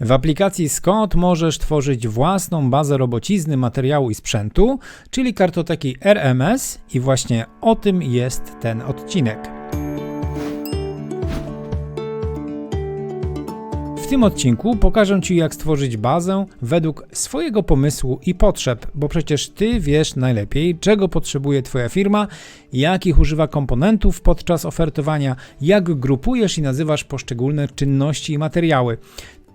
W aplikacji Scott możesz tworzyć własną bazę robocizny, materiału i sprzętu, czyli kartoteki RMS i właśnie o tym jest ten odcinek. W tym odcinku pokażę Ci, jak stworzyć bazę według swojego pomysłu i potrzeb, bo przecież Ty wiesz najlepiej, czego potrzebuje Twoja firma, jakich używa komponentów podczas ofertowania, jak grupujesz i nazywasz poszczególne czynności i materiały.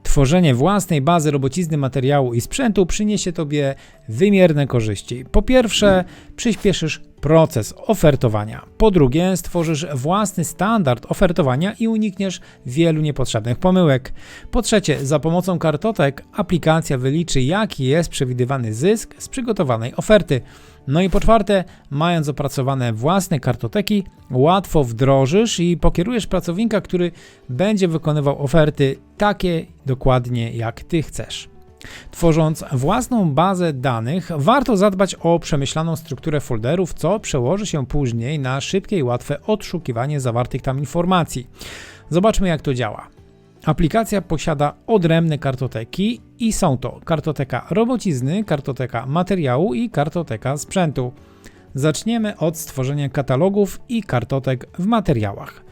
Tworzenie własnej bazy robocizny materiału i sprzętu przyniesie Tobie wymierne korzyści. Po pierwsze, przyspieszysz proces ofertowania. Po drugie, stworzysz własny standard ofertowania i unikniesz wielu niepotrzebnych pomyłek. Po trzecie, za pomocą kartotek aplikacja wyliczy, jaki jest przewidywany zysk z przygotowanej oferty. No i po czwarte, mając opracowane własne kartoteki, łatwo wdrożysz i pokierujesz pracownika, który będzie wykonywał oferty takie dokładnie jak ty chcesz. Tworząc własną bazę danych, warto zadbać o przemyślaną strukturę folderów, co przełoży się później na szybkie i łatwe odszukiwanie zawartych tam informacji. Zobaczmy, jak to działa. Aplikacja posiada odrębne kartoteki i są to kartoteka robocizny, kartoteka materiału i kartoteka sprzętu. Zaczniemy od stworzenia katalogów i kartotek w materiałach.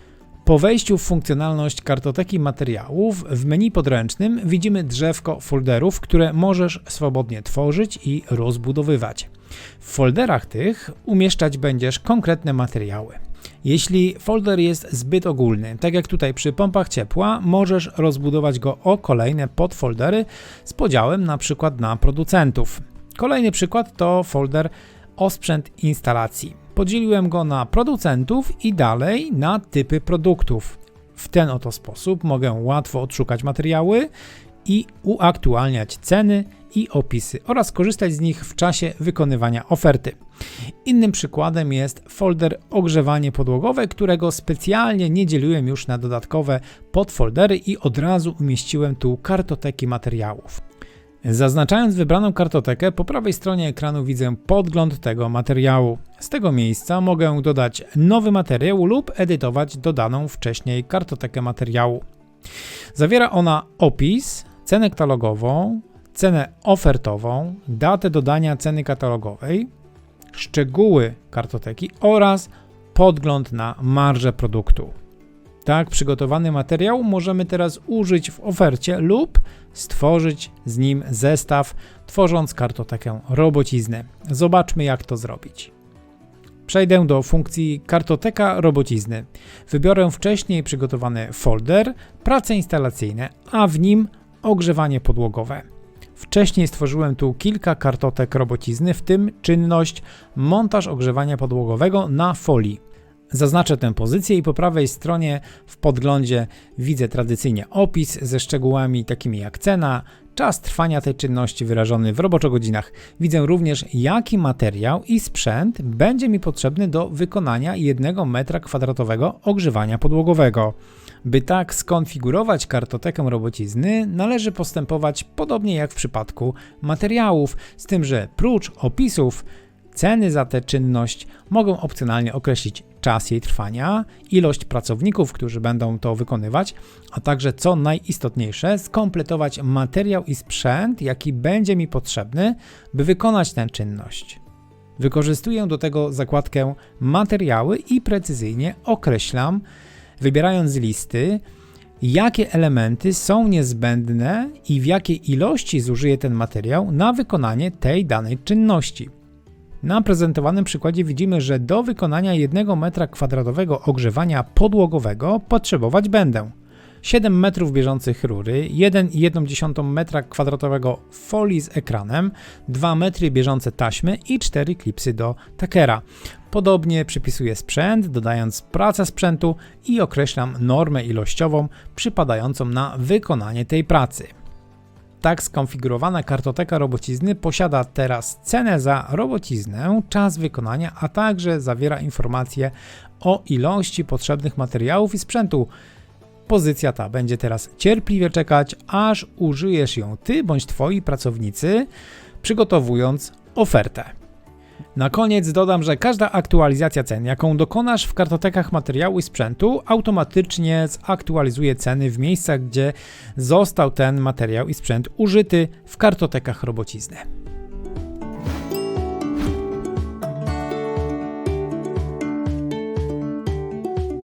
Po wejściu w funkcjonalność kartoteki materiałów w menu podręcznym widzimy drzewko folderów, które możesz swobodnie tworzyć i rozbudowywać. W folderach tych umieszczać będziesz konkretne materiały. Jeśli folder jest zbyt ogólny, tak jak tutaj przy pompach ciepła, możesz rozbudować go o kolejne podfoldery z podziałem na przykład na producentów. Kolejny przykład to folder osprzęt instalacji. Podzieliłem go na producentów i dalej na typy produktów. W ten oto sposób mogę łatwo odszukać materiały i uaktualniać ceny i opisy oraz korzystać z nich w czasie wykonywania oferty. Innym przykładem jest folder ogrzewanie podłogowe, którego specjalnie nie dzieliłem już na dodatkowe podfoldery i od razu umieściłem tu kartoteki materiałów. Zaznaczając wybraną kartotekę, po prawej stronie ekranu widzę podgląd tego materiału. Z tego miejsca mogę dodać nowy materiał lub edytować dodaną wcześniej kartotekę materiału. Zawiera ona opis, cenę katalogową, cenę ofertową, datę dodania ceny katalogowej, szczegóły kartoteki oraz podgląd na marżę produktu. Tak przygotowany materiał możemy teraz użyć w ofercie lub stworzyć z nim zestaw, tworząc kartotekę robocizny. Zobaczmy, jak to zrobić. Przejdę do funkcji kartoteka robocizny. Wybiorę wcześniej przygotowany folder, prace instalacyjne, a w nim ogrzewanie podłogowe. Wcześniej stworzyłem tu kilka kartotek robocizny, w tym czynność montaż ogrzewania podłogowego na folii. Zaznaczę tę pozycję i po prawej stronie w podglądzie widzę tradycyjnie opis ze szczegółami takimi jak cena, czas trwania tej czynności wyrażony w roboczogodzinach. Widzę również jaki materiał i sprzęt będzie mi potrzebny do wykonania 1 m2 ogrzewania podłogowego. By tak skonfigurować kartotekę robocizny, należy postępować podobnie jak w przypadku materiałów, z tym że prócz opisów Ceny za tę czynność mogą opcjonalnie określić czas jej trwania, ilość pracowników, którzy będą to wykonywać, a także co najistotniejsze, skompletować materiał i sprzęt, jaki będzie mi potrzebny, by wykonać tę czynność. Wykorzystuję do tego zakładkę materiały i precyzyjnie określam, wybierając z listy, jakie elementy są niezbędne i w jakiej ilości zużyję ten materiał na wykonanie tej danej czynności. Na prezentowanym przykładzie widzimy, że do wykonania 1 m2 ogrzewania podłogowego potrzebować będę 7 metrów bieżących rury, 1,1 m2 folii z ekranem, 2 metry bieżące taśmy i 4 klipsy do takera. Podobnie przypisuję sprzęt, dodając pracę sprzętu i określam normę ilościową przypadającą na wykonanie tej pracy. Tak skonfigurowana kartoteka robocizny posiada teraz cenę za robociznę, czas wykonania, a także zawiera informacje o ilości potrzebnych materiałów i sprzętu. Pozycja ta będzie teraz cierpliwie czekać, aż użyjesz ją ty bądź twoi pracownicy, przygotowując ofertę. Na koniec dodam, że każda aktualizacja cen, jaką dokonasz w kartotekach materiału i sprzętu, automatycznie zaktualizuje ceny w miejscach, gdzie został ten materiał i sprzęt użyty w kartotekach robocizny.